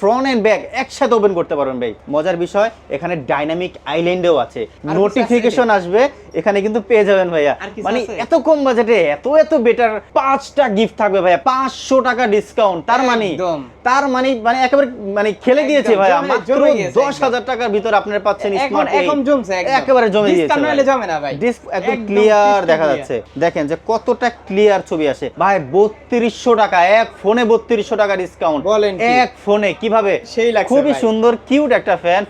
Front end back একসাথে open করতে পারবেন ভাই। মজার বিষয় এখানে ডাইনামিক আইল্যান্ডেও আছে। নোটিফিকেশন আসবে এখানে কিন্তু পেয়ে যাবেন ভাইয়া। মানে এত কম বাজেটে এত এত বেটার পাঁচটা গিফট থাকবে ভাইয়া। পাঁচশো টাকা ডিসকাউন্ট তার মানে একদম। তার মানে মানে একেবারে মানে খেলে দিয়েছে ভাই মাত্র জমে গিয়েছে দশ একদম। হাজার টাকার ভিতরে আপনারা পাচ্ছেন স্মার্ট এখন জমছে। একেবারে জমে গিয়েছে ভাই। নাহলে জমে না ভাই। ডিস্ক একদম ক্লিয়ার দেখা যাচ্ছে দেখেন যে কতটা ক্লিয়ার ছবি আসে ভাই বত্রিশশো টাকা এক ফোনে বত্রিশশো টাকা ডিসকাউন্ট বলেন? এক ফোনে কীভাবে সেই লাগছে খুবই সুন্দর কিউট একটা ফ্যান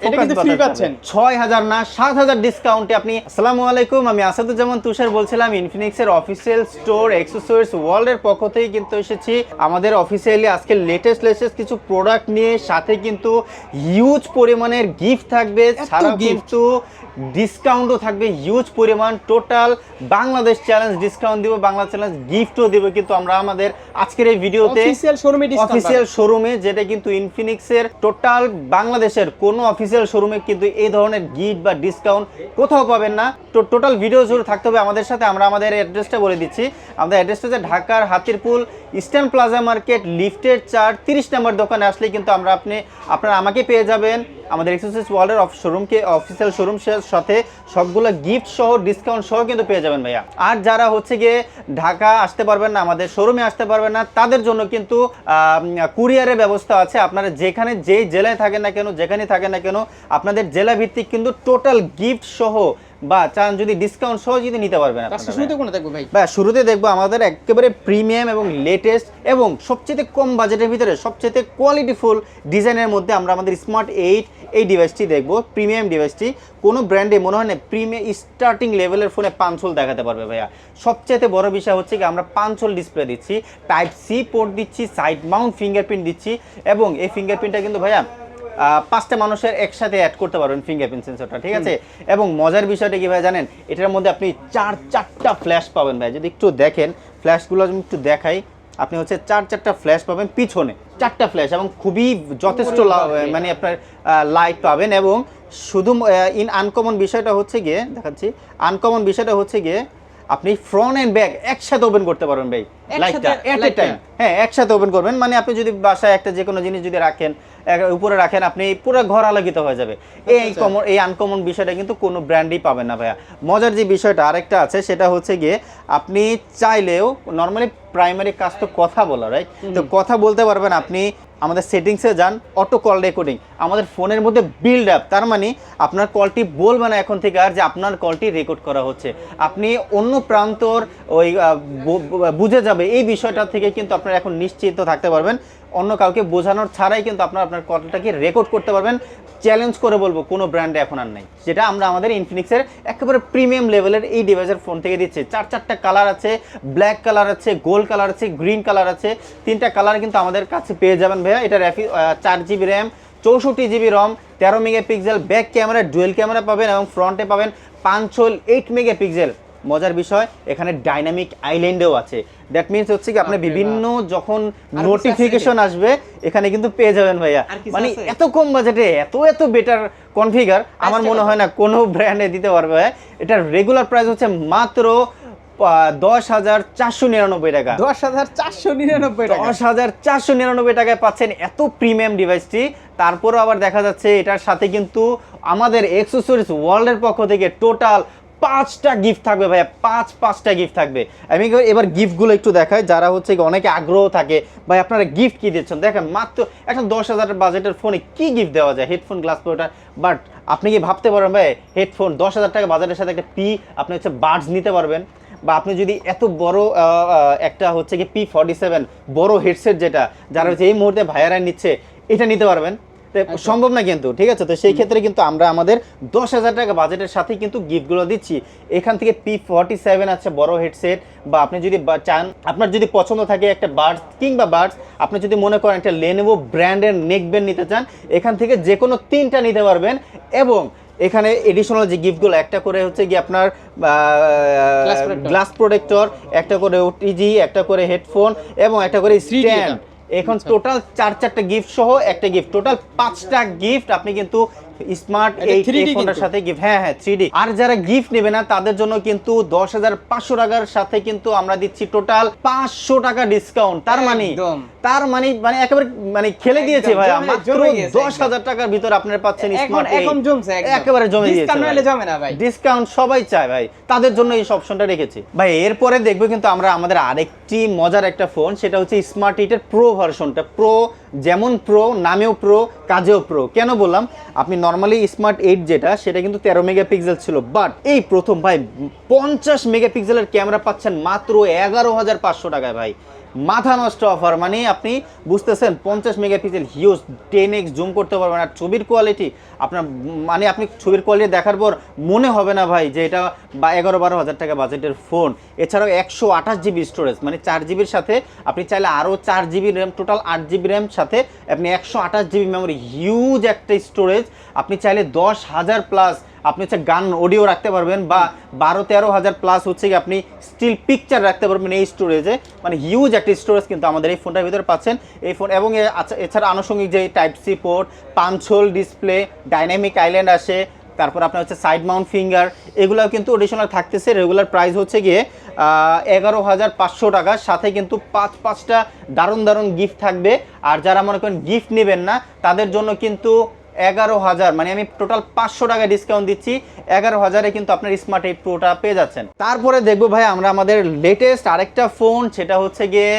free পাচ্ছেন। ছয় হাজার না সাত হাজার ডিসকাউন্টে আপনি আসসালামু আলাইকুম আমি আসাদুজ্জামান তুষার বলছিলাম ইনফিনিক্সের অফিসিয়াল স্টোর এক্সেসরিজ ওয়ার্ল্ডের পক্ষ থেকে কিন্তু এসেছি আমাদের অফিসিয়ালি আজকে লেটেস্ট লেটেস্ট কিছু প্রোডাক্ট নিয়ে সাথে কিন্তু হিউজ পরিমাণের গিফট থাকবে। gift? কিন্তু ডিসকাউন্টও থাকবে হিউজ পরিমাণ টোটাল বাংলাদেশ চ্যালেঞ্জ ডিসকাউন্ট দিব বাংলা চ্যালেঞ্জ গিফটও দিব কিন্তু আমরা আমাদের আজকের এই ভিডিওতে অফিসিয়াল শোরুমে যেটা কিন্তু ইনফিনিক্সের টোটাল বাংলাদেশের কোনো অফিসিয়াল শোরুমে কিন্তু এই ধরনের গিফট বা ডিসকাউন্ট কোথাও পাবেন না। তো টোটাল ভিডিও জুড়ে থাকতে হবে আমাদের সাথে আমরা আমাদের অ্যাড্রেসটা বলে দিচ্ছি। আমাদের অ্যাড্রেসটা হচ্ছে ঢাকার হাতিরপুল ইস্টার্ন প্লাজা মার্কেট লিফটের চার তিরিশ নম্বর দোকানে আসলে কিন্তু আমরা আপনি, আপনারা আমাকে পেয়ে যাবেন আমাদের এক্সেসরিজ ওয়ার্ল্ডের অফ শোরুমকে অফিসিয়াল শোরুম সাথে সবগুলো গিফট সহ ডিসকাউন্ট সহ কিন্তু পেয়ে যাবেন ভাইয়া। আর যারা হচ্ছে গিয়ে ঢাকা আসতে পারবেন না, আমাদের শোরুমে আসতে পারবেন না, তাদের জন্য কিন্তু কুরিয়ারের ব্যবস্থা আছে। আপনারা যেখানে যেই জেলায় থাকেন না কেন যেখানে থাকেন না কেন, আপনাদের জেলা ভিত্তিক কিন্তু টোটাল গিফট সহ বা চান যদি ডিসকাউন্ট সহ যদি নিতে পারবেন। শুরুতে কোনটা দেখব ভাই? বা শুরুতে দেখব আমাদের একেবারে প্রিমিয়াম এবং লেটেস্ট এবং সবচেয়ে কম বাজেটের ভিতরে সবচেয়ে কোয়ালিটিফুল ডিজাইনের মধ্যে আমরা আমাদের স্মার্ট এইট এই ডিভাইসটি দেখব প্রিমিয়াম ডিভাইসটি কোনো ব্র্যান্ডে মনে হয় না প্রিমিয়াম স্টার্টিং লেভেলের ফোনে পাঁচশোল দেখাতে পারবে ভাইয়া। সবচেয়ে বড় বিষয় হচ্ছে কি আমরা পাঁচশোল ডিসপ্লে দিচ্ছি টাইপ সি পোর্ট দিচ্ছি সাইড মাউন্ট ফিঙ্গারপ্রিন্ট দিচ্ছি এবং এই ফিঙ্গারপ্রিন্টটা কিন্তু ভাইয়া পাঁচটা মানুষের একসাথে অ্যাড করতে পারবেন ফিঙ্গারপ্রিন্ট সেন্সরটা ঠিক আছে? এবং মজার বিষয়টা কি ভাই জানেন? এটার মধ্যে আপনি চার চারটা ফ্ল্যাশ পাবেন ভাই। যদি একটু দেখেন ফ্ল্যাশগুলো আমি একটু দেখাই আপনি হচ্ছে চার চারটা ফ্ল্যাশ পাবেন পিছনে চারটা ফ্ল্যাশ এবং খুবই যথেষ্ট মানে আপনার লাইট পাবেন এবং শুধু ইন আনকমন বিষয়টা হচ্ছে গিয়ে দেখাচ্ছি আনকমন বিষয়টা হচ্ছে গিয়ে আপনি ফ্রন্ট এন্ড ব্যাক একসাথে ওপেন করতে পারবেন ভাই একসাথে লাইটটা এট এ টাইম হ্যাঁ একসাথে ওপেন করবেন মানে আপনি যদি বাসায় একটা যে কোনো জিনিস যদি রাখেন উপরে রাখেন আপনি পুরো ঘর আলোকিত হয়ে যাবে। এই আচ্ছা। কমন এই আনকমন বিষয়টা কিন্তু কোনো ব্র্যান্ডই পাবেন না ভাইয়া। মজার যে বিষয়টা আরেকটা আছে সেটা হচ্ছে গিয়ে আপনি চাইলেও নর্মালি প্রাইমারি কাজ তো কথা বলা রাইট তো কথা বলতে পারবেন আপনি আমাদের সেটিংসে যান অটো কল রেকর্ডিং আমাদের ফোনের মধ্যে বিল্ড আপ তার মানে আপনার কলটি বলবে না এখন থেকে আর যে আপনার কলটি রেকর্ড করা হচ্ছে। আপনি অন্য প্রান্তর ওই বুঝে যাবে। এই বিষয়টা থেকে কিন্তু আপনারা এখন নিশ্চিত থাকতে পারবেন। অন্য কাউকে বোঝানোর ছাড়াই কিন্তু আপনার আপনার কলটাকে রেকর্ড করতে পারবেন। চ্যালেঞ্জ করে বলব, কোনো ব্র্যান্ডে এখন আর নেই। যেটা আমরা আমাদের ইনফিনিক্সের একেবারে প্রিমিয়াম লেভেলের এই ডিভাইসের ফোন থেকে দিচ্ছে। চার, চারটা কালার আছে ব্ল্যাক কালার আছে গোল্ড কালার আছে গ্রিন কালার আছে। তিনটা কালার কিন্তু আমাদের কাছে পেয়ে যাবেন ভাইয়া। এটা র্যাফি চার জিবি র্যাম চৌষট্টি জিবি রম তেরো megapixel back camera dual camera পাবেন এবং ফ্রন্টে পাবেন পাঁচশোল এইট মেগাপিক্সেল মজার বিষয় এখানে ডাইনামিক আইল্যান্ডেও আছে। দ্যাট মিনস হচ্ছে কি আপনি বিভিন্ন যখন নোটিফিকেশন আসবে এখানে কিন্তু পেয়ে যাবেন ভাইয়া। মানে এত কম বাজেটে এত এত বেটার কনফিগার আমার মনে হয় না কোনো ব্র্যান্ডে দিতে পারবে। এটার রেগুলার প্রাইস হচ্ছে মাত্র দশ হাজার চারশো নিরানব্বই টাকা। দশ হাজার চারশো নিরানব্বই টাকা। দশ হাজার চারশো নিরানব্বই টাকায় পাচ্ছেন এত প্রিমিয়াম ডিভাইসটি তারপরেও আবার দেখা যাচ্ছে এটার সাথে কিন্তু আমাদের এক্সেসরিজ ওয়ার্ল্ডের পক্ষ থেকে টোটাল পাঁচটা গিফট থাকবে ভাইয়া, পাঁচ, পাঁচটা গিফট থাকবে। আমি এবার- গিফটগুলো একটু দেখাই, যারা হচ্ছে অনেকে আগ্রহ থাকে, ভাই আপনারা গিফট কি দিচ্ছেন? দেখেন, মাত্র একটা দশ হাজারের বাজেটের ফোনে কি গিফট দেওয়া যায়? হেডফোন গ্লাস প্রোটার বাট আপনি কি ভাবতে পারেন ভাই হেডফোন দশ হাজার টাকা বাজারের সাথে একটা পি আপনি হচ্ছে বাডস নিতে পারবেন, বা আপনি যদি এত বড় একটা হচ্ছে কি পি ফর্টি সেভেন বড় হেডসেট যেটা, যারা হচ্ছে এই মুহূর্তে ভাইয়ারা নিচ্ছে, এটা নিতে পারবেন। সম্ভব না কিন্তু ঠিক আছে? তো সেই ক্ষেত্রে কিন্তু আমরা আমাদের দশ হাজার টাকা বাজেটের সাথে কিন্তু গিফটগুলো দিচ্ছি। এখান থেকে পি ফর্টি সেভেন আছে বড় হেডসেট বা আপনি যদি চান আপনার যদি পছন্দ থাকে একটা বার্ডস কিংবা বার্ডস আপনি যদি মনে করেন একটা লেনেভো ব্র্যান্ডের নেকব্যান্ড নিতে চান এখান থেকে যে কোনো তিনটা নিতে পারবেন। এবং এখানে এডিশনাল যে গিফটগুলো একটা করে হচ্ছে কি আপনার গ্লাস প্রোটেক্টর একটা করে ওটিজি একটা করে হেডফোন এবং একটা করে 3D স্ট্যান্ড। এখন আচ্ছা। টোটাল চার চারটা গিফট সহ একটা গিফট টোটাল পাঁচটা গিফট আপনি কিন্তু স্মার্ট এই ফোনটার সাথে গিফট হ্যাঁ হ্যাঁ থ্রি আর যারা গিফট নেবে না তাদের জন্য কিন্তু দশ হাজার পাঁচশো টাকার সাথে কিন্তু আমরা দিচ্ছি টোটাল পাঁচশো টাকা ডিসকাউন্ট তার মানে তার মানে মানে একেবারে মানে খেলে দিয়েছে ভাই মাত্র দশ হাজার টাকার ভিতরে আপনারা পাচ্ছেন স্মার্ট এখন জমছে একেবারে জমে। নাহলে জমে না ভাই। ডিসকাউন্ট সবাই চায় ভাই। তাদের জন্য এই অপশনটা রেখেছি। ভাই এরপরে দেখব কিন্তু আমরা আমাদের আরেকটি মজার একটা ফোন সেটা হচ্ছে স্মার্ট এইটের প্রো ভার্সনটা প্রো যেমন প্রো নামেও প্রো কাজেও প্রো কেন বললাম? আপনি নর্মালি স্মার্ট এইট যেটা, সেটা কিন্তু তেরো মেগাপিক্সেল ছিল। বাট এই প্রথম ভাই, পঞ্চাশ মেগাপিক্সেলের ক্যামেরা পাচ্ছেন মাত্র এগারো হাজার পাঁচশো টাকায় ভাই। মাথা নষ্ট অফার মানে আপনি বুঝতেছেন, পঞ্চাশ megapixel huge ten X zoom করতে পারবেন আর ছবির কোয়ালিটি আপনার মানে আপনি ছবির কোয়ালিটি দেখার পর মনে হবে না ভাই যে এটা বা এগারো বারো হাজার টাকা বাজেটের ফোন এছাড়াও একশো আঠাশ জিবি স্টোরেজ মানে চার জিবির সাথে আপনি চাইলে আরও চার জিবি র্যাম টোটাল আট জিবি র্যাম সাথে আপনি একশো আঠাশ জিবি মেমোরি হিউজ একটা স্টোরেজ আপনি চাইলে দশ হাজার প্লাস আপনি হচ্ছে গান অডিও রাখতে পারবেন বা বারো তেরো হাজার প্লাস হচ্ছে কি আপনি স্টিল পিকচার রাখতে পারবেন এই স্টোরেজে মানে হিউজ একটা স্টোরেজ কিন্তু আমাদের এই ফোনটার ভিতরে পাচ্ছেন। এই ফোন এবং আচ্ছা এছাড়া আনুষঙ্গিক যে type C port punch hole display dynamic island আসে, তারপর আপনার হচ্ছে সাইড মাউন্ট ফিঙ্গার এগুলোও কিন্তু অডিশনাল থাকতেছে। রেগুলার প্রাইস হচ্ছে গিয়ে এগারো হাজার পাঁচশো টাকা। সাথে কিন্তু পাঁচ, পাঁচটা দারুণ দারুণ গিফট থাকবে। আর যারা মনে করেন গিফট নেবেন না, তাদের জন্য কিন্তু এগারো হাজার মানে আমি টোটাল পাঁচশো টাকা ডিসকাউন্ট দিচ্ছি। এগারো হাজারে কিন্তু আপনার স্মার্ট এইট প্রোটা পেয়ে যাচ্ছেন। তারপরে দেখব ভাই, আমরা আমাদের লেটেস্ট আরেকটা ফোন সেটা হচ্ছে গিয়ে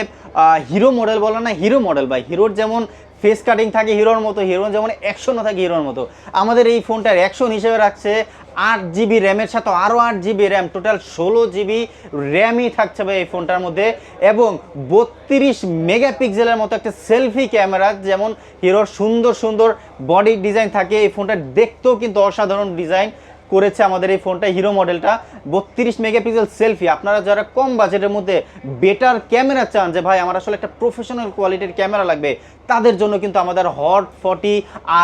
হিরো মডেল বলে না হিরো মডেল ভাই। হিরোর যেমন ফেস কাটিং থাকে হিরোর মতো হিরো যেমন অ্যাকশনও থাকে হিরোর মতো। আমাদের এই ফোনটার অ্যাকশন হিসেবে রাখছে আট জিবি র্যামের সাথে আরও আট জিবি র্যাম, টোটাল ষোলো জিবি র্যামই থাকছে ভাই এই ফোনটার মধ্যে। এবং বত্রিশ মেগাপিক্সেলের মতো একটা সেলফি ক্যামেরা, যেমন হিরোর সুন্দর সুন্দর বডি ডিজাইন থাকে। এই ফোনটা দেখতেও কিন্তু অসাধারণ ডিজাইন করেছে আমাদের এই ফোনটা, হিরো মডেলটা। বত্রিশ মেগাপিক্সেল সেলফি। আপনারা যারা কম বাজেটের মধ্যে বেটার ক্যামেরা চান, যে ভাই আমার আসলে একটা প্রফেশনাল কোয়ালিটির ক্যামেরা লাগবে, তাদের জন্য কিন্তু আমাদের হট ফর্টি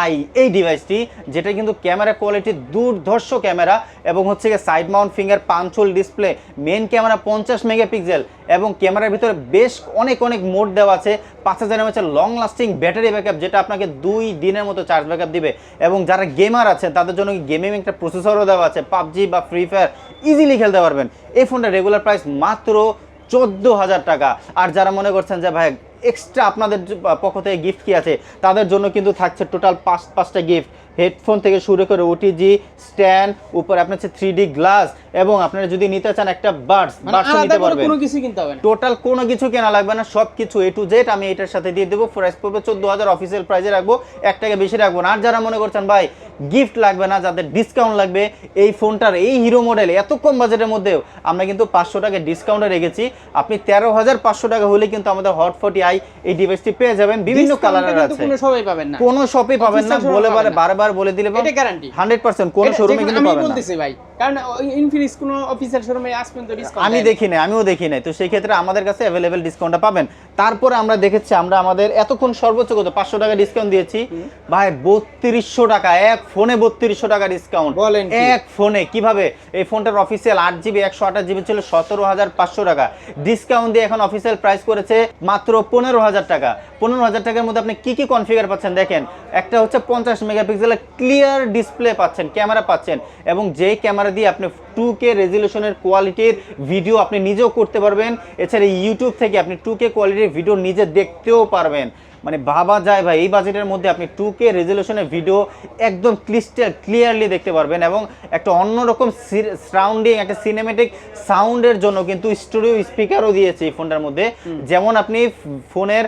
আই এই ডিভাইসটি যেটা কিন্তু ক্যামেরা কোয়ালিটি দুর্ধর্ষ ক্যামেরা এবং হচ্ছে side mount finger punch hole display main camera পঞ্চাশ মেগাপিক্সেল। এবং ক্যামেরার ভিতরে বেশ অনেক অনেক মোড দেওয়া আছে। পাঁচ হাজার এমএচের লং লাস্টিং ব্যাটারি ব্যাকআপ যেটা আপনাকে দুই দিনের মতো চার্জ ব্যাকআপ দিবে। এবং যারা গেমার আছেন, তাদের জন্য গেমিং একটা প্রসেসরও দেওয়া আছে? পাবজি বা ফ্রি ফায়ার ইজিলি খেলতে পারবেন। এই ফোনটা রেগুলার প্রাইস মাত্র চোদ্দ হাজার টাকা। আর যারা মনে করছেন যে, ভাই এক্সট্রা আপনাদের পক্ষ থেকে গিফট কি আছে? তাদের জন্য কিন্তু থাকছে টোটাল পাঁচ, পাঁচটা গিফট হেডফোন থেকে শুরু করে ওটিজি স্ট্যান্ড উপরে আপনার হচ্ছে থ্রি ডি গ্লাস এবং আপনারা যদি নিতে চান একটা বার্ডস মানে বার্ডস নিতে পারবেন। কোনো কিছু কিনতে হবে না। টোটাল কোনো কিছু কেনা লাগবে না সব কিছু এ টু জেড আমি এটার সাথে দিয়ে দেবো। প্রাইস পড়বে চোদ্দ হাজার অফিসিয়াল প্রাইসে রাখব এক টাকা বেশি রাখব না। আর যারা মনে করছেন ভাই গিফট লাগবে না যাদের ডিসকাউন্ট লাগবে এই ফোনটার এই হিরো মডেল এত কম বাজেটের মধ্যেও আমরা কিন্তু পাঁচশো টাকা ডিসকাউন্টে রেখেছি। আপনি তেরো হাজার পাঁচশো টাকা হলে কিন্তু আমাদের হট ফর্টি আই এই ডিভাইসটি পেয়ে যাবেন। বিভিন্ন কালারের আছে। কোনো সবাই পাবেন না। কোনো শপে পাবেন না বলে বারে না। বারবার বলে দিলে এটা গ্যারান্টি হান্ড্রেড পার্সেন্ট কোনো শোরুমে কিন্তু আমি পাবেন না। বলতেছি ভাই কারণ ইনফিনিক্স কোনো অফিসিয়াল শোরুমে আজ পর্যন্ত ডিসকাউন্ট আমি দেখি নাই আমিও দেখি নাই। তো সেই ক্ষেত্রে আমাদের কাছে অ্যাভেলেবেল ডিসকাউন্টটা পাবেন। তারপরে আমরা দেখেছি আমরা আমাদের এতক্ষণ সর্বোচ্চ কত? পাঁচশো টাকা ডিসকাউন্ট দিয়েছি। ভাই বত্রিশশো টাকা এক ফোনে বত্রিশশো টাকা ডিসকাউন্ট বলেন এক ফোনে কীভাবে? এই ফোনটার অফিসিয়াল আট জিবি একশো আঠাশ জিবি ছিল সতেরো হাজার পাঁচশো টাকা। ডিসকাউন্ট দিয়ে এখন অফিসিয়াল প্রাইস করেছে মাত্র পনেরো হাজার টাকা। পনেরো হাজার টাকার মধ্যে আপনি কি কি কনফিগার পাচ্ছেন? দেখেন একটা হচ্ছে পঞ্চাশ মেগাপিক্সেলের ক্লিয়ার ডিসপ্লে পাচ্ছেন ক্যামেরা পাচ্ছেন এবং যেই ক্যামেরা দিয়ে আপনি টু কে রেজলিউশনের কোয়ালিটির ভিডিও আপনি নিজেও করতে পারবেন। এছাড়া ইউটিউব থেকে আপনি টু কে কোয়ালিটির ভিডিও নিজে দেখতেও পারবেন। মানে ভাবা যায় ভাই এই বাজেটের মধ্যে আপনি টু কে রেজলিউশনের ভিডিও একদম ক্লিস্টার ক্লিয়ারলি দেখতে পারবেন এবং একটা অন্যরকম সাউন্ডিং একটা সিনেমেটিক সাউন্ডের জন্য কিন্তু স্টুডিও স্পিকারও দিয়েছে এই ফোনটার মধ্যে। যেমন আপনি ফোনের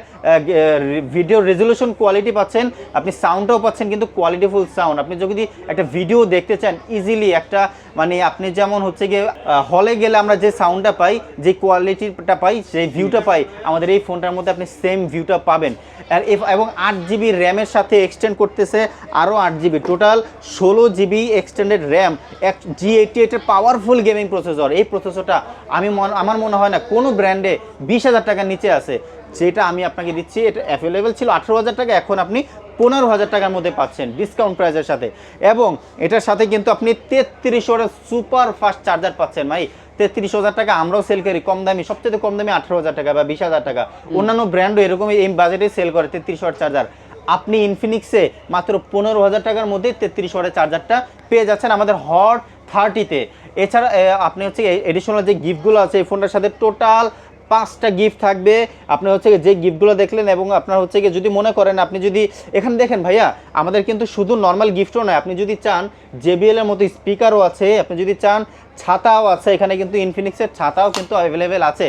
ভিডিও রেজলিউশন কোয়ালিটি পাচ্ছেন আপনি সাউন্ডটাও পাচ্ছেন কিন্তু কোয়ালিটিফুল সাউন্ড আপনি যদি একটা ভিডিও দেখতে চান ইজিলি একটা মানে আপনি যেমন হচ্ছে গিয়ে হলে গেলে আমরা যে সাউন্ডটা পাই, যে কোয়ালিটিটা পাই সেই ভিউটা পাই, আমাদের এই ফোনটার মধ্যে আপনি সেম ভিউটা পাবেন। আর এবং আট জিবি র্যামের সাথে এক্সটেন্ড করতেছে আরও আট জিবি টোটাল ষোলো জিবি এক্সটেন্ডেড র্যাম এক জি এইটি এইটের পাওয়ারফুল গেমিং প্রসেসর এই প্রসেসরটা আমি আমার মনে হয় না কোনো ব্র্যান্ডে বিশ হাজার টাকার নিচে আছে। যেটা আমি আপনাকে দিচ্ছি, এটা অ্যাভেলেবেল ছিল আঠেরো হাজার টাকা, এখন আপনি পনেরো হাজার টাকার মধ্যে পাচ্ছেন ডিসকাউন্ট প্রাইসের সাথে। এবং এটার সাথে কিন্তু আপনি তেত্রিশ ওয়াটের সুপার ফাস্ট চার্জার পাচ্ছেন ভাই। তেত্রিশ হাজার টাকা আমরাও সেল করি কম দামি সবচেয়ে কম দামি আঠেরো হাজার টাকা বা বিশ হাজার টাকা। অন্যান্য ব্র্যান্ডও এরকমই এই বাজেটে সেল করে তেত্রিশ ওয়াট চার্জার আপনি ইনফিনিক্সে মাত্র পনেরো হাজার টাকার মধ্যে তেত্রিশ ওয়াটের চার্জারটা পেয়ে যাচ্ছেন আমাদের হট থার্টিতে এছাড়া আপনি হচ্ছে এডিশনাল যে গিফটগুলো আছে এই ফোনটার সাথে টোটাল পাঁচটা গিফট থাকবে। আপনি হচ্ছে যে গিফটগুলো দেখলেন এবং আপনার হচ্ছে গিয়ে যদি মনে করেন, আপনি যদি এখানে দেখেন ভাইয়া, আমাদের কিন্তু শুধু নর্মাল গিফটও নয়, আপনি যদি চান জেবিএলের মতো স্পিকারও আছে, আপনি যদি চান, ছাতাও আছে, এখানে কিন্তু ইনফিনিক্সের ছাতাও কিন্তু অ্যাভেলেবেল আছে।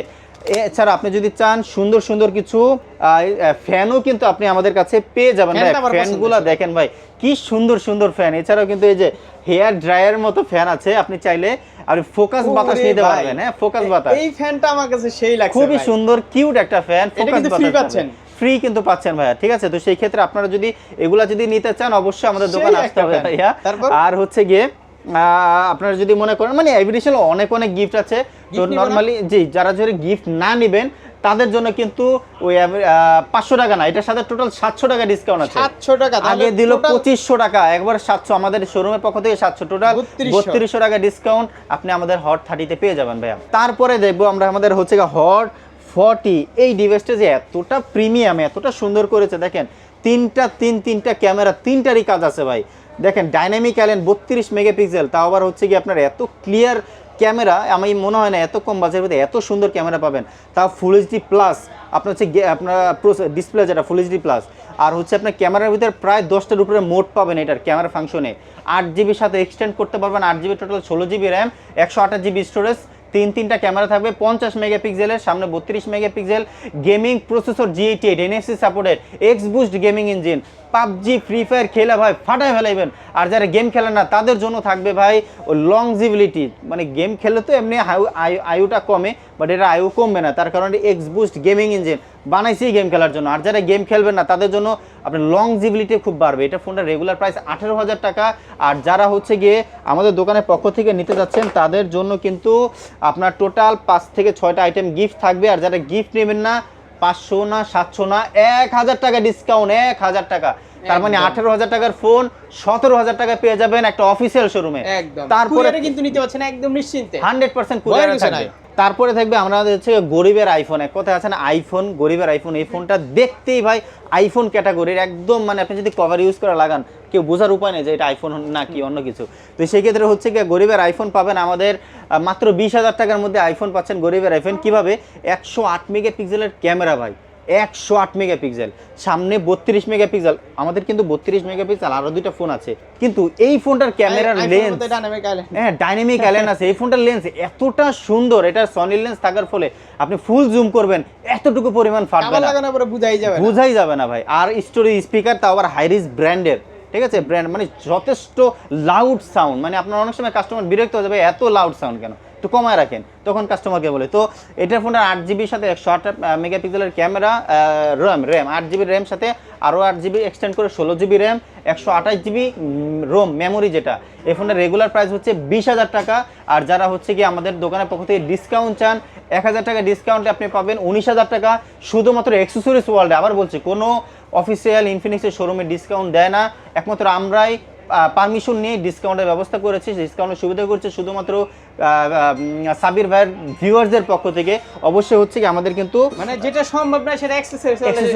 এছাড়া আপনি যদি চান সুন্দর সুন্দর কিছু ফ্যানও কিন্তু আপনি আমাদের কাছে পেয়ে যাবেন ভাই। ফ্যানগুলো দেখেন ভাই কি সুন্দর সুন্দর ফ্যান। এছাড়াও কিন্তু এই যে হেয়ার ড্রায়ার মতো ফ্যান আছে আপনি চাইলে আপনি ফোকাস বাতাস নিতে পারবেন হ্যাঁ ফোকাস বাতাস। এই ফ্যানটা আমার কাছে সেই লাগছে খুবই সুন্দর কিউট একটা ফ্যান এটা কিন্তু free পাচ্ছেন। ফ্রি কিন্তু পাচ্ছেন ভাইয়া ঠিক আছে? তো সেই ক্ষেত্রে আপনারা যদি এগুলা যদি নিতে চান অবশ্যই আমাদের দোকানে আসতে হবে। ভাইয়া। আর হচ্ছে গিয়ে আপনারা যদি মনে করেন মানে এভিডেশন অনেক অনেক গিফট আছে। তো? নর্মালি জি যারা যদি গিফট না নেবেন তাদের জন্য কিন্তু ওই পাঁচশো টাকা না এটার সাথে টোটাল সাতশো টাকা ডিসকাউন্ট আছে। 700 টাকা আগে দিল পঁচিশশো টাকা একবার সাতশো আমাদের শোরুমের পক্ষ থেকে সাতশো টোটাল বত্রিশশো। টাকা ডিসকাউন্ট আপনি আমাদের হট থার্টিতে পেয়ে যাবেন ভাইয়া। তারপরে দেখব আমরা আমাদের হচ্ছে হট ফর্টি এই ডিভাইসটা যে এতটা প্রিমিয়াম এতটা সুন্দর করেছে দেখেন তিনটা তিন তিনটা ক্যামেরা তিনটারই কাজ আছে ভাই। দেখেন ডাইনামিক অ্যালেন বত্রিশ মেগাপিক্সেল, তাও আবার হচ্ছে কি আপনার এত ক্লিয়ার ক্যামেরা আমি মনে হয় না, এত কম বাজেটের মধ্যে এত সুন্দর ক্যামেরা পাবেন। তাও ফুল এইচডি প্লাস আপনার হচ্ছে আপনার ডিসপ্লে যেটা ফুল এইচডি প্লাস আর হচ্ছে আপনার ক্যামেরার ভিতরে প্রায় দশটার উপরে মোড পাবেন এটার ক্যামেরা ফাংশনে আট জিবির সাথে এক্সটেন্ড করতে পারবেন, আট জিবি টোটাল ষোলো জিবি র্যাম একশো আঠাশ জিবি স্টোরেজ তিন তিনটা ক্যামেরা থাকবে, পঞ্চাশ মেগাপিক্সেলের, সামনে বত্রিশ megapixel, gaming processor G eighty eight NFC supported X boost gaming engine PUBG free fire খেলে ভাই, ফাটায় ফেলাইবেন। আর যারা গেম খেলে না, তাদের জন্য থাকবে ভাই লংজিবিলিটি মানে গেম খেলে তো এমনি আয়ু- আয়ুটা কমে বাট এটা আয়ু কমবে না। তার কারণে এক্স বুস্ট গেমিং ইঞ্জিন বানাইছি গেম খেলার জন্য। আর যারা গেম খেলবেন না তাদের জন্য আপনার লংজিবিলিটি খুব বাড়বে। এটা ফোনটা রেগুলার প্রাইস আঠেরো হাজার টাকা। আর যারা হচ্ছে গিয়ে আমাদের দোকানের পক্ষ থেকে নিতে যাচ্ছেন তাদের জন্য কিন্তু আপনার টোটাল পাঁচ থেকে ছয়টা আইটেম গিফট থাকবে। আর যারা গিফট নেবেন না পাঁচশো না সাতশো না এক হাজার টাকা ডিসকাউন্ট এক হাজার টাকা। তার মানে। আঠেরো হাজার টাকার ফোন সতেরো হাজার টাকা পেয়ে যাবেন একটা অফিসিয়াল শোরুমে একদম। তারপরে কিন্তু নিতে পারছেন একদম নিশ্চিন্তে। হান্ড্রেড পার্সেন্ট তারপরে থাকবে আমাদের হচ্ছে গরিবের আইফোন এক কথা আছে না আইফোন গরিবের আইফোন এই ফোনটা দেখতেই ভাই আইফোন ক্যাটাগরির একদম মানে আপনি যদি কভার ইউজ করে লাগান, কেউ বোঝার উপায় নেই যে এটা আইফোন না কি, অন্য কিছু। তো সেই ক্ষেত্রে হচ্ছে কি গরিবের আইফোন পাবেন আমাদের মাত্র বিশ হাজার টাকার মধ্যে আইফোন পাচ্ছেন গরিবের আইফোন কীভাবে? একশো আট মেগা পিক্সেলের ক্যামেরা ভাই। একশো আট মেগাপিক্সেল সামনে বত্রিশ মেগাপিক্সেল আমাদের কিন্তু বত্রিশ মেগাপিক্সেল আরও দুইটা ফোন আছে। কিন্তু এই ফোনটার ক্যামেরার লেন্স হ্যাঁ ডাইনামিক অ্যালেন আছে। এই ফোনটার লেন্স এতটা সুন্দর এটা সনি লেন্স থাকার ফলে আপনি ফুল জুম করবেন এতটুকু পরিমাণ ফাটবে না। বুঝাই যাবে না। যাবে না ভাই। আর স্টোরি স্পিকার তাও আবার হাইরিস ব্র্যান্ডের ঠিক আছে? ব্র্যান্ড মানে যথেষ্ট লাউড সাউন্ড মানে আপনার অনেক সময় কাস্টমার বিরক্ত হয়ে যাবে এত লাউড সাউন্ড কেন? একটু কমায় রাখেন। তখন কাস্টমারকে বলে। তো এটার ফোনটা আট জিবির সাথে একশো আট মেগাপিক্সেলের ক্যামেরা র্যাম র্যাম আট জিবি র্যাম সাথে আরও আট জিবি এক্সটেন্ড করে ষোলো জিবি র্যাম একশো আঠাশ জিবি রোম মেমোরি যেটা। এই ফোনের রেগুলার প্রাইস হচ্ছে বিশ হাজার টাকা। আর যারা হচ্ছে কি আমাদের দোকানের পক্ষ থেকে ডিসকাউন্ট চান, এক হাজার টাকা ডিসকাউন্টে আপনি পাবেন উনিশ হাজার টাকা। শুধুমাত্র এক্সেসরিজ ওয়ার্ল্ডে আবার বলছি, কোনো অফিসিয়াল ইনফিনিক্সের শোরুমে ডিসকাউন্ট দেয় না। একমাত্র আমরাই পারমিশন নিয়ে ডিসকাউন্টের ব্যবস্থা করেছি ডিসকাউন্টের সুবিধা করছে শুধুমাত্র সাবির ভাইয়ের ভিউয়ার্সদের পক্ষ থেকে। অবশ্যই হচ্ছে কি আমাদের কিন্তু মানে যেটা সম্ভব না সেটা এক্সেস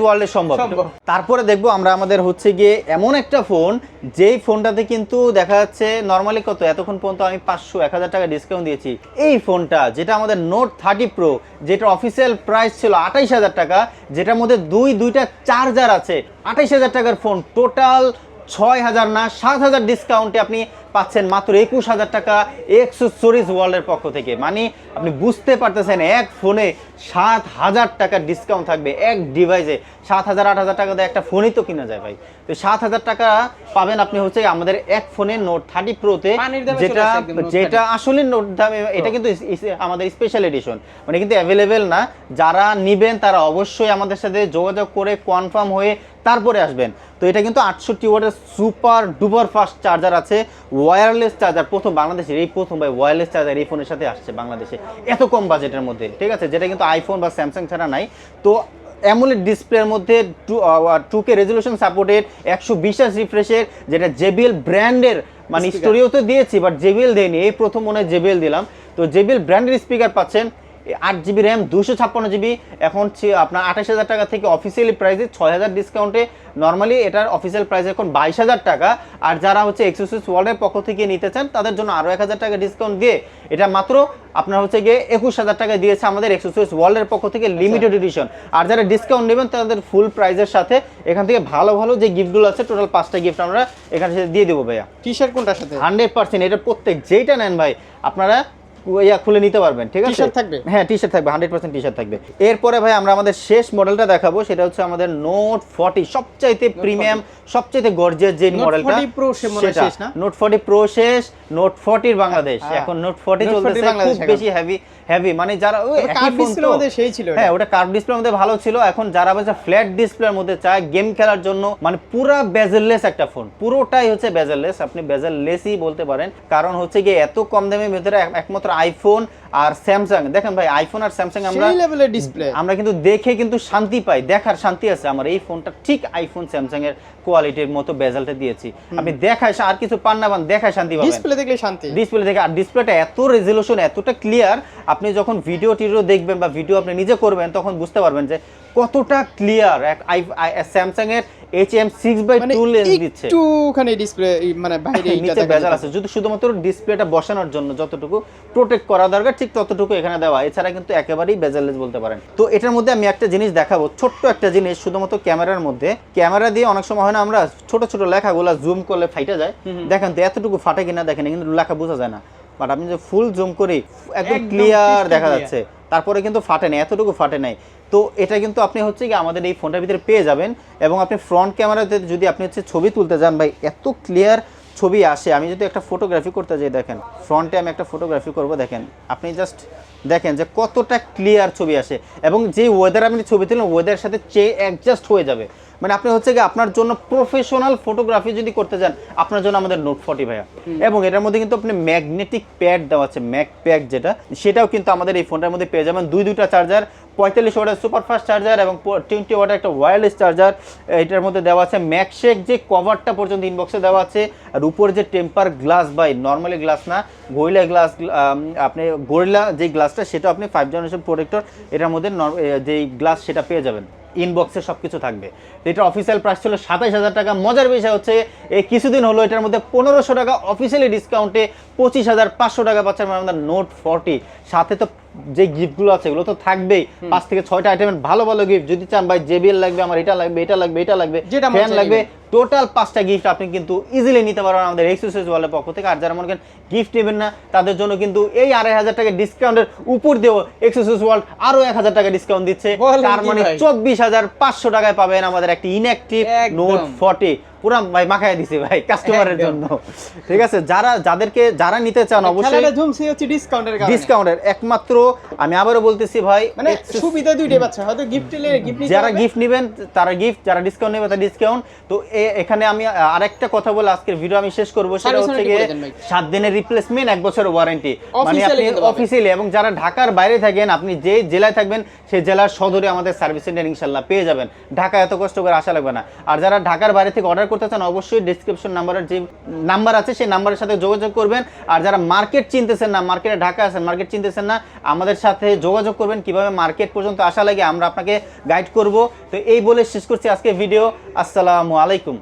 ওয়ার্ল্ডে সম্ভব। সম্ভব। তারপরে দেখব আমরা আমাদের হচ্ছে গিয়ে এমন একটা ফোন যেই ফোনটাতে কিন্তু দেখা যাচ্ছে নর্মালি কত এতক্ষণ পর্যন্ত আমি পাঁচশো এক হাজার টাকা ডিসকাউন্ট দিয়েছি। এই ফোনটা যেটা আমাদের নোট থার্টি প্রো যেটা অফিসিয়াল প্রাইস ছিল আঠাইশ হাজার টাকা যেটার মধ্যে দুই দুইটা চার্জার আছে আঠাইশ হাজার টাকার ফোন টোটাল ছয় হাজার না সাত হাজার ডিসকাউন্টে আপনি পাচ্ছেন মাত্র একুশ হাজার টাকা এক্সেসরিজ ওয়ার্ল্ডের পক্ষ থেকে। মানে আপনি বুঝতে পারতেছেন এক ফোনে সাত হাজার টাকা ডিসকাউন্ট থাকবে এক ডিভাইসে সাত হাজার আট হাজার টাকা দিয়ে একটা ফোনই তো কিনা যায় ভাই। তো সাত হাজার টাকা পাবেন আপনি হচ্ছে আমাদের এক ফোনে নোট থার্টি প্রোতে যেটা যেটা আসলে নোট দামে এটা কিন্তু আমাদের স্পেশাল এডিশন মানে কিন্তু অ্যাভেলেবেল না। যারা নিবেন তারা অবশ্যই আমাদের সাথে যোগাযোগ করে কনফার্ম হয়ে তারপরে আসবেন। তো এটা কিন্তু আটষট্টি ওয়াটের সুপার ডুপার ফাস্ট চার্জার আছে ওয়্যারলেস চার্জার প্রথম বাংলাদেশের এই প্রথম ভাই ওয়্যারলেস চার্জার এই ফোনের সাথে আসছে বাংলাদেশে। এত কম বাজেটের মধ্যে ঠিক আছে? যেটা কিন্তু আইফোন বা স্যামসাং ছাড়া নাই। তো অ্যামোলেড ডিসপ্লের মধ্যে two two K resolution supported একশো বিশাস রিফ্রেশের যেটা জেবিএল ব্র্যান্ডের মানে. স্টোরিও তো দিয়েছি বাট জেবিএল দেয়নি। এই প্রথম মনে হয় জেবিএল দিলাম। তো জেবিএল ব্র্যান্ডের স্পিকার পাচ্ছেন আট জিবি র্যাম দুশো ছাপ্পান্ন জিবি এখন আপনার আঠাশ হাজার টাকা থেকে অফিসিয়ালি প্রাইসে ছয় হাজার ডিসকাউন্টে নর্মালি এটার অফিসিয়াল প্রাইস এখন বাইশ হাজার টাকা। আর যারা হচ্ছে এক্সোসিস ওয়ার্ল্ডের পক্ষ থেকে নিতে চান তাদের জন্য আরও এক হাজার টাকা ডিসকাউন্ট দিয়ে এটা মাত্র আপনার হচ্ছে গিয়ে একুশ হাজার টাকা দিয়েছে আমাদের এক্সোসিস ওয়ার্ল্ডের পক্ষ থেকে লিমিটেড এডিশন আর যারা ডিসকাউন্ট নেবেন তাদের ফুল প্রাইসের সাথে এখান থেকে ভালো ভালো যে গিফটগুলো আছে টোটাল পাঁচটা গিফট আমরা এখানে দিয়ে দেবো ভাইয়া। টি শার্ট কোনটার সাথে? হান্ড্রেড পার্সেন্ট এটা প্রত্যেক যেইটা নেন ভাই আপনারা ইয়া খুলে নিতে পারবেন ঠিক আছে? থাকবে? হ্যাঁ টি শার্ট থাকবে হান্ড্রেড পার্সেন্ট টি শার্ট থাকবে। এরপরে ভাই আমরা আমাদের শেষ মডেলটা দেখাবো সেটা হচ্ছে আমাদের নোট ফর্টি সবচাইতে প্রিমিয়াম সবচাইতে গর্জিয়াস যে মডেলটা 40 Pro সে শেষ না? নোট ফর্টি প্রো শেষ নোট ফর্টির বাংলাদেশ। এখন নোট ফর্টি Note 40 চলতেছে খুব বেশি হেভি হেভি মানে যারা display তো। মধ্যে সেই ছিল হ্যাঁ ওটা কার্ভ ডিসপ্লের মধ্যে ভালো ছিল। এখন যারা বলছে ফ্ল্যাট ডিসপ্লের মধ্যে চায় গেম খেলার জন্য মানে পুরো বেজেললেস একটা ফোন পুরোটাই হচ্ছে বেজেললেস আপনি বেজেললেসই বলতে পারেন। কারণ হচ্ছে গিয়ে এত কম দামের ভিতরে একমাত্র আইফোন আর স্যামসাং দেখেন ভাই আইফোন আর স্যামসাং আমরা সেই লেভেলের ডিসপ্লে আমরা কিন্তু দেখে কিন্তু শান্তি পাই দেখার শান্তি আছে। আমার এই ফোনটা ঠিক আইফোন স্যামসাং এর কোয়ালিটির মতো বেজালটা দিয়েছি। আপনি দেখায় আর কিছু পান না পান দেখায় শান্তি পাবেন। ডিসপ্লে দেখলে শান্তি। ডিসপ্লে দেখে আর ডিসপ্লেটা এত রেজলিউশন এতটা ক্লিয়ার আপনি যখন ভিডিও টিডিও দেখবেন বা ভিডিও আপনি নিজে করবেন তখন বুঝতে পারবেন যে কতটা ক্লিয়ার এক স্যামসাং এর H M six by two lens দিচ্ছে। একটুখানি ডিসপ্লে মানে বাইরে নিচে যাচ্ছে। আছে। যদি শুধুমাত্র ডিসপ্লেটা বসানোর জন্য যতটুকু প্রোটেক্ট করা দরকার ঠিক ততটুকু এখানে দেওয়া। এছাড়া কিন্তু একেবারেই বেজাললেস বলতে পারেন। তো এটার মধ্যে আমি একটা জিনিস দেখাবো। ছোট্ট একটা জিনিস শুধুমাত্র ক্যামেরার মধ্যে। ক্যামেরা দিয়ে অনেক সময় হয় না আমরা ছোট ছোট লেখাগুলো জুম করলে ফাইটা যায়। দেখেন তো এতটুকু ফাটে কিনা দেখেন কিন্তু লেখা বোঝা যায় না। বাট আপনি যে ফুল জুম করি একদম একদম ক্লিয়ার দেখা যাচ্ছে। তারপরে কিন্তু ফাটে নাই এতটুকু ফাটে নাই। তো এটা কিন্তু আপনি হচ্ছে কি আমাদের এই ফোনটার ভিতরে পেয়ে যাবেন এবং আপনি ফ্রন্ট ক্যামেরাতে যদি আপনি হচ্ছে ছবি তুলতে যান ভাই এত ক্লিয়ার ছবি আসে। আমি যদি একটা ফটোগ্রাফি করতে যাই দেখেন ফ্রন্টে আমি একটা ফটোগ্রাফি করব দেখেন আপনি জাস্ট দেখেন যে কতটা ক্লিয়ার ছবি আসে। এবং যে ওয়েদার আপনি ছবি তুলেন ওয়েদারের সাথে চে অ্যাডজাস্ট হয়ে যাবে। মানে আপনি হচ্ছে কি আপনার জন্য প্রফেশনাল ফটোগ্রাফি যদি করতে চান আপনার জন্য আমাদের নোট ফর্টি ভাইয়া। এবং এটার মধ্যে কিন্তু আপনি ম্যাগনেটিক প্যাড দেওয়া আছে ম্যাক প্যাক যেটা সেটাও কিন্তু আমাদের এই ফোনটার মধ্যে পেয়ে যাবেন। দুই দুইটা চার্জার পঁয়তাল্লিশ ওয়াটের সুপারফাস্ট চার্জার এবং টোয়েন্টি ওয়াটের একটা ওয়্যারলেস চার্জার এটার মধ্যে দেওয়া আছে। ম্যাকশেক যে কভারটা পর্যন্ত ইনবক্সে দেওয়া আছে আর উপরে যে temper glass by normally glass না গরিলা গ্লাস আপনি গরিলা যে গ্লাসটা সেটা আপনি ফাইভ জেনারেশন প্রোটেক্টর এটার মধ্যে যেই গ্লাস সেটা পেয়ে যাবেন। ইনবক্সে সব কিছু থাকবে। তো এটা অফিসিয়াল প্রাইস ছিল সাতাইশ হাজার টাকা। মজার বিষয় হচ্ছে এই কিছুদিন হলো এটার মধ্যে পনেরোশো টাকা অফিসিয়ালি ডিসকাউন্টে পঁচিশ হাজার পাঁচশো টাকা পাচ্ছেন মানে আমাদের নোট ফর্টি সাথে তো যে গিফটগুলো আছে এগুলো তো থাকবেই। পাঁচ থেকে ছয়টা আইটেমের ভালো ভালো গিফট যদি চান ভাই জেবিএল লাগবে আমার এটা লাগবে এটা লাগবে এটা লাগবে যেটা ফ্যান লাগবে। টোটাল পাঁচটা গিফট আপনি কিন্তু ইজিলি নিতে পারবেন আমাদের এক্সোসাইজ ওয়ালের পক্ষ থেকে। আর যারা মনে করেন গিফট নেবেন না তাদের জন্য কিন্তু এই আড়াই হাজার টাকা ডিসকাউন্টের উপর দিয়েও এক্সোসাইজ ওয়ার্ল্ড আরও এক হাজার টাকা ডিসকাউন্ট দিচ্ছে। তার মানে চব্বিশ হাজার পাঁচশো টাকায় পাবেন আমাদের একটি ইনঅ্যাক্টিভ নোট ফর্টি পুরা ভাই মাখায় দিছে ভাই কাস্টমারের জন্য। ঠিক আছে যারা যাদেরকে যারা নিতে চান অবশ্যই খেলাটা জমছে হচ্ছে ডিসকাউন্টের কারণে। ডিসকাউন্টের একমাত্র আমি আবারও বলতেছি ভাই মানে সুবিধা দুইটাই পাচ্ছে হয়তো গিফট নিলে গিফট যারা গিফট নেবেন তারা গিফট যারা ডিসকাউন্ট নেবে তারা ডিসকাউন্ট তো এখানে আমি আরেকটা কথা বলে আজকের ভিডিও আমি শেষ করব সেটা হচ্ছে গিয়ে বলে সাত দিনের রিপ্লেসমেন্ট এক বছরের ওয়ারেন্টি মানে আপনি অফিসিয়ালি এবং যারা ঢাকার বাইরে থাকেন আপনি যে জেলায় থাকবেন সেই জেলার সদরে আমাদের সার্ভিস সেন্টার ইনশাল্লাহ পেয়ে যাবেন। ঢাকা এত কষ্ট করে আসা লাগবে না। আর যারা ঢাকার বাইরে থেকে অর্ডার করতে চান অবশ্যই ডিসক্রিপশন নাম্বারের যে নাম্বার আছে, সেই নাম্বারের সাথে যোগাযোগ করবেন। আর যারা মার্কেট চিনতেছেন না মার্কেটে ঢাকা আছেন মার্কেট চিনতেছেন না, আমাদের সাথে যোগাযোগ করবেন। কীভাবে মার্কেট পর্যন্ত আসা লাগে আমরা আপনাকে গাইড করব। তো এই বলে শেষ করছি আজকে ভিডিও আসসালামু আলাইকুম।